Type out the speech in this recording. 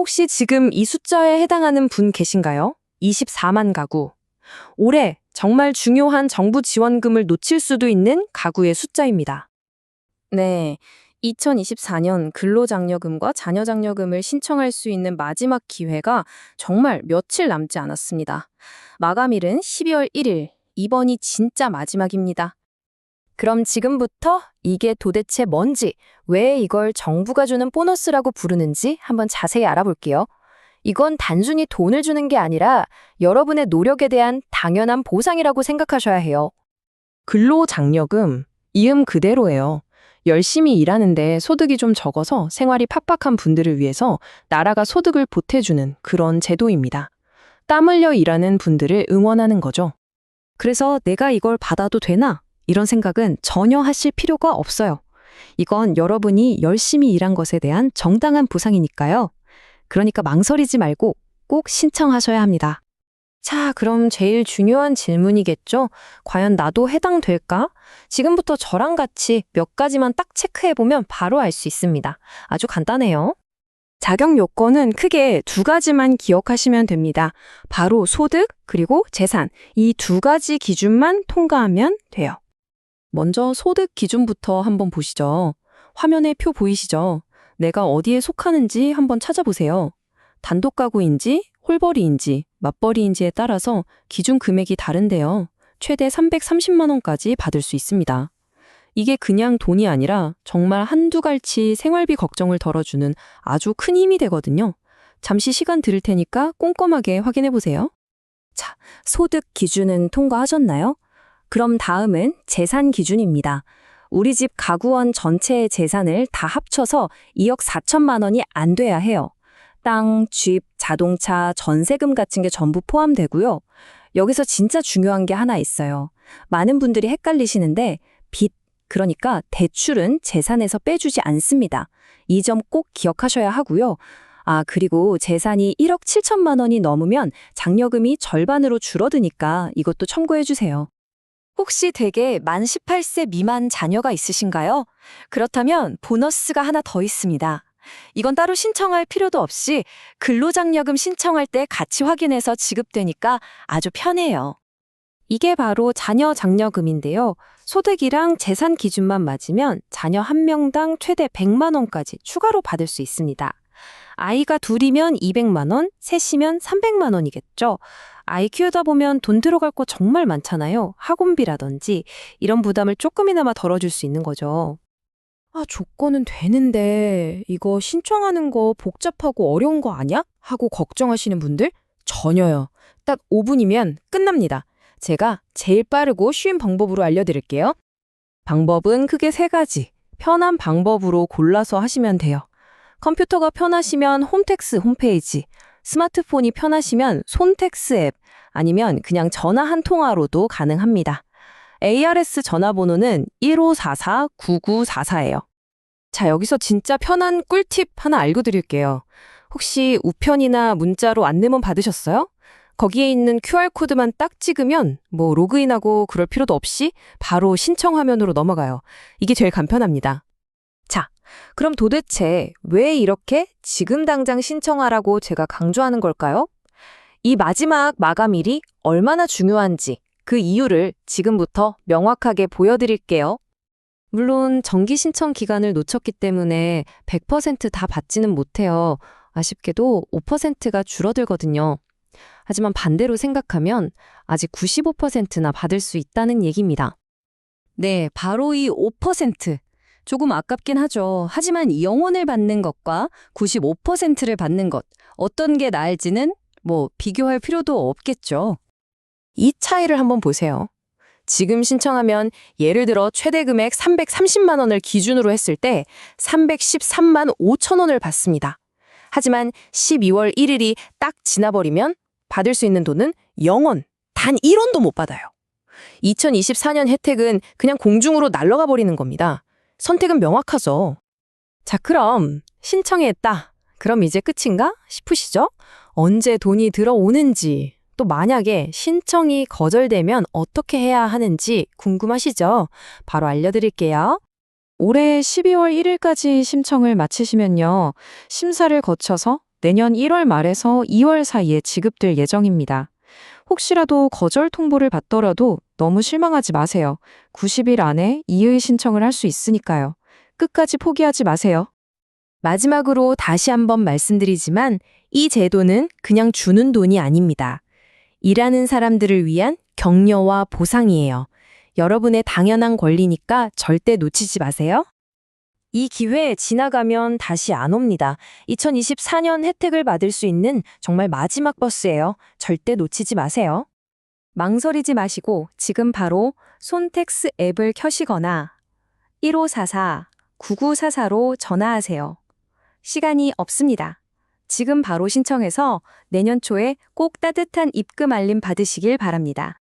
혹시 지금 이 숫자에 해당하는 분 계신가요? 24만 가구. 올해 정말 중요한 정부 지원금을 놓칠 수도 있는 가구의 숫자입니다. 네. 2024년 근로장려금과 자녀장려금을 신청할 수 있는 마지막 기회가 정말 며칠 남지 않았습니다. 마감일은 12월 1일. 이번이 진짜 마지막입니다. 그럼 지금부터 이게 도대체 뭔지, 왜 이걸 정부가 주는 보너스라고 부르는지 한번 자세히 알아볼게요. 이건 단순히 돈을 주는 게 아니라 여러분의 노력에 대한 당연한 보상이라고 생각하셔야 해요. 근로장려금, 이음 그대로예요. 열심히 일하는데 소득이 좀 적어서 생활이 팍팍한 분들을 위해서 나라가 소득을 보태주는 그런 제도입니다. 땀 흘려 일하는 분들을 응원하는 거죠. 그래서 내가 이걸 받아도 되나? 이런 생각은 전혀 하실 필요가 없어요. 이건 여러분이 열심히 일한 것에 대한 정당한 보상이니까요. 그러니까 망설이지 말고 꼭 신청하셔야 합니다. 자, 그럼 제일 중요한 질문이겠죠? 과연 나도 해당될까? 지금부터 저랑 같이 몇 가지만 딱 체크해보면 바로 알 수 있습니다. 아주 간단해요. 자격 요건은 크게 두 가지만 기억하시면 됩니다. 바로 소득, 그리고 재산. 이 두 가지 기준만 통과하면 돼요. 먼저 소득 기준부터 한번 보시죠. 화면에 표 보이시죠? 내가 어디에 속하는지 한번 찾아보세요. 단독 가구인지, 홀벌이인지, 맞벌이인지에 따라서 기준 금액이 다른데요. 최대 330만 원까지 받을 수 있습니다. 이게 그냥 돈이 아니라 정말 한두 갈치 생활비 걱정을 덜어주는 아주 큰 힘이 되거든요. 잠시 시간 드릴 테니까 꼼꼼하게 확인해 보세요. 자, 소득 기준은 통과하셨나요? 그럼 다음은 재산 기준입니다. 우리 집 가구원 전체의 재산을 다 합쳐서 2억 4천만 원이 안 돼야 해요. 땅, 집, 자동차, 전세금 같은 게 전부 포함되고요. 여기서 진짜 중요한 게 하나 있어요. 많은 분들이 헷갈리시는데 빚, 그러니까 대출은 재산에서 빼주지 않습니다. 이 점 꼭 기억하셔야 하고요. 아, 그리고 재산이 1억 7천만 원이 넘으면 장려금이 절반으로 줄어드니까 이것도 참고해 주세요. 혹시 댁에 만 18세 미만 자녀가 있으신가요? 그렇다면 보너스가 하나 더 있습니다. 이건 따로 신청할 필요도 없이 근로장려금 신청할 때 같이 확인해서 지급되니까 아주 편해요. 이게 바로 자녀 장려금인데요. 소득이랑 재산 기준만 맞으면 자녀 한 명당 최대 100만 원까지 추가로 받을 수 있습니다. 아이가 둘이면 200만 원, 셋이면 300만 원이겠죠. 아이 키우다 보면 돈 들어갈 거 정말 많잖아요. 학원비라든지 이런 부담을 조금이나마 덜어줄 수 있는 거죠. 아, 조건은 되는데 이거 신청하는 거 복잡하고 어려운 거 아니야? 하고 걱정하시는 분들 전혀요. 딱 5분이면 끝납니다. 제가 제일 빠르고 쉬운 방법으로 알려드릴게요. 방법은 크게 세 가지. 편한 방법으로 골라서 하시면 돼요. 컴퓨터가 편하시면 홈택스 홈페이지, 스마트폰이 편하시면 손택스 앱, 아니면 그냥 전화 한 통화로도 가능합니다. ARS 전화번호는 1544-9944예요. 자, 여기서 진짜 편한 꿀팁 하나 알고 드릴게요. 혹시 우편이나 문자로 안내문 받으셨어요? 거기에 있는 QR코드만 딱 찍으면 뭐 로그인하고 그럴 필요도 없이 바로 신청 화면으로 넘어가요. 이게 제일 간편합니다. 자, 그럼 도대체 왜 이렇게 지금 당장 신청하라고 제가 강조하는 걸까요? 이 마지막 마감일이 얼마나 중요한지 그 이유를 지금부터 명확하게 보여드릴게요. 물론 정기 신청 기간을 놓쳤기 때문에 100%다 받지는 못해요. 아쉽게도 5%가 줄어들거든요. 하지만 반대로 생각하면 아직 95%나 받을 수 있다는 얘기입니다. 네, 바로 이 5%. 조금 아깝긴 하죠. 하지만 이 영원을 받는 것과 95%를 받는 것, 어떤 게 나을지는 뭐 비교할 필요도 없겠죠. 이 차이를 한번 보세요. 지금 신청하면 예를 들어 최대 금액 330만 원을 기준으로 했을 때 313만 5천 원을 받습니다. 하지만 12월 1일이 딱 지나버리면 받을 수 있는 돈은 0원, 단 1원도 못 받아요. 2024년 혜택은 그냥 공중으로 날아가 버리는 겁니다. 선택은 명확하죠. 자, 그럼 신청했다. 그럼 이제 끝인가 싶으시죠? 언제 돈이 들어오는지, 또 만약에 신청이 거절되면 어떻게 해야 하는지 궁금하시죠? 바로 알려드릴게요. 올해 12월 1일까지 신청을 마치시면요. 심사를 거쳐서 내년 1월 말에서 2월 사이에 지급될 예정입니다. 혹시라도 거절 통보를 받더라도 너무 실망하지 마세요. 90일 안에 이의 신청을 할 수 있으니까요. 끝까지 포기하지 마세요. 마지막으로 다시 한번 말씀드리지만 이 제도는 그냥 주는 돈이 아닙니다. 일하는 사람들을 위한 격려와 보상이에요. 여러분의 당연한 권리니까 절대 놓치지 마세요. 이 기회 지나가면 다시 안 옵니다. 2024년 혜택을 받을 수 있는 정말 마지막 버스예요. 절대 놓치지 마세요. 망설이지 마시고 지금 바로 손택스 앱을 켜시거나 1544-9944로 전화하세요. 시간이 없습니다. 지금 바로 신청해서 내년 초에 꼭 따뜻한 입금 알림 받으시길 바랍니다.